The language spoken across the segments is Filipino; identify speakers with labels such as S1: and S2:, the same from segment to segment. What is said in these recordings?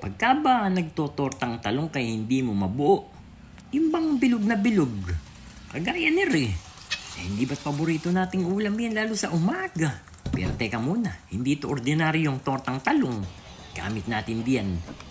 S1: Pagka ba nagtotortang talong kay hindi mo mabuo, imbang bilog na bilog, kagaya ni Re. Eh, hindi ba't paborito nating ulam yan lalo sa umaga? Pero teka muna, hindi ito ordinaryong tortang talong. Gamit natin diyan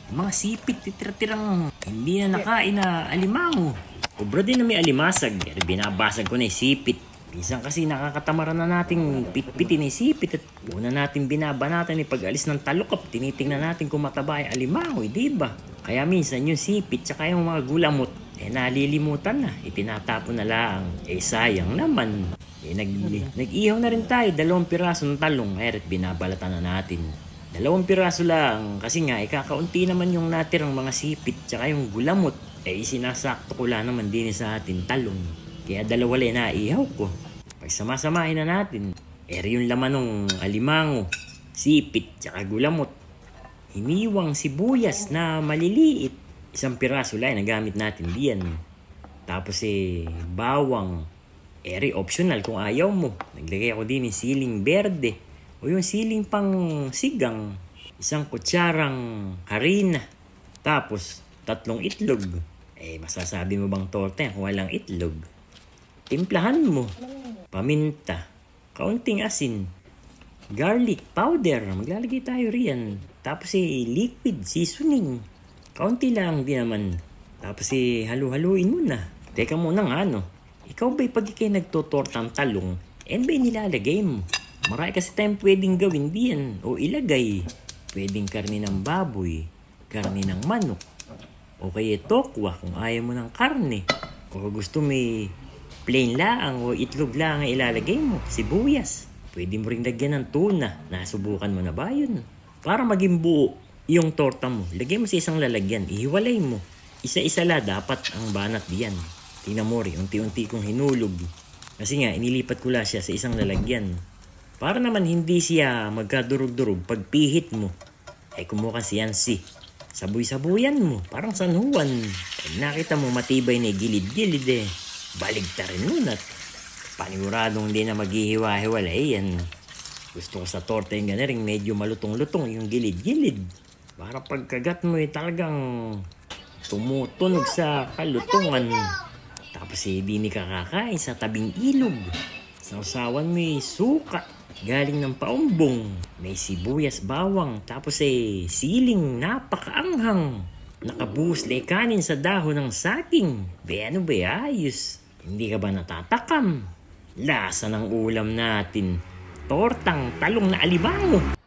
S1: yung mga sipit titira-tirang hindi na nakain na alimango. Obra din na may alimasag, pero binabasag ko na yung sipit. Minsan kasi nakakatamaran na nating pitpitin yung sipit at una natin binabanatan ni pag-alis ng talukap, tinitingnan natin kung mataba yung alimango, eh, di ba? Kaya minsan yung sipit tsaka yung mga gulamot, eh nalilimutan na, itinatapon na lang. Eh sayang naman. Eh nag, nag-ihaw na rin tayo, dalawang piraso ng talong, eh at binabalatan na natin. Dalawang piraso lang, kasi nga, ikakaunti naman yung natirang mga sipit tsaka yung gulamot. Eh isinasakto ko lang naman din sa atin talong. Kaya dalawa lang na ihaw ko. Pag samasamahin na natin, eri yung laman ng alimango, sipit, tsaka gulamot. Hiniwang sibuyas na maliliit. Isang piraso lang na gamit natin diyan. Tapos eh, bawang. Eri optional kung ayaw mo. Naglagay ako din ng siling berde. O yung siling pang sigang. Isang kutsarang harina. Tapos, tatlong itlog. Eh, masasabi mo bang torta yan kung walang itlog? Timplahan mo. Paminta. Kaunting asin. Garlic powder. Maglalagay tayo riyan. Tapos eh, liquid seasoning. Kaunti lang din naman. Tapos eh, halu-haluin mo na. Teka muna nga ano. Ikaw ba'y pag ikay nagtotortang talong, yan ba'y nilalagay mo? Marami kasi tayong pwedeng gawin diyan o ilagay. Pwedeng karni ng baboy, karni ng manok, o kaya tokwa kung ayaw mo ng karne. O gusto may plain lang o itlog lang ang ilalagay mo, sibuyas. Pwede mo ring lagyan ng tuna. Nasubukan mo na ba yun? Para maging buo yung torta mo, lagay mo sa isang lalagyan, ihiwalay mo. Isa-isa la dapat ang banat diyan. Tingnan mo rin, unti-unti kong hinulog. Kasi nga, inilipat ko la siya sa isang lalagyan. Para naman hindi siya magkadurog-durog pag pihit mo. Ay kumuha si Yancy. Sabuy-sabuyan mo, parang San Juan. Pag nakita mo matibay na gilid-gilid eh, baligtarin mo na. Paniguradong hindi na maghihiwa-hiwalay yan. Gusto ko sa torta yung ganaring medyo malutong-lutong yung gilid-gilid. Para pagkagat mo eh talagang tumutunog sa kalutungan. Tapos eh, di ni kakakain sa tabing ilog. Sausawan mo eh, suka. Galing ng paumbong. May sibuyas bawang. Tapos eh, siling napakaanghang. Nakabuhos na kanin sa dahon ng saking. Be ano ba ayos? Hindi ka ba natatakam? Lasa ng ulam natin. Tortang talong na alimango.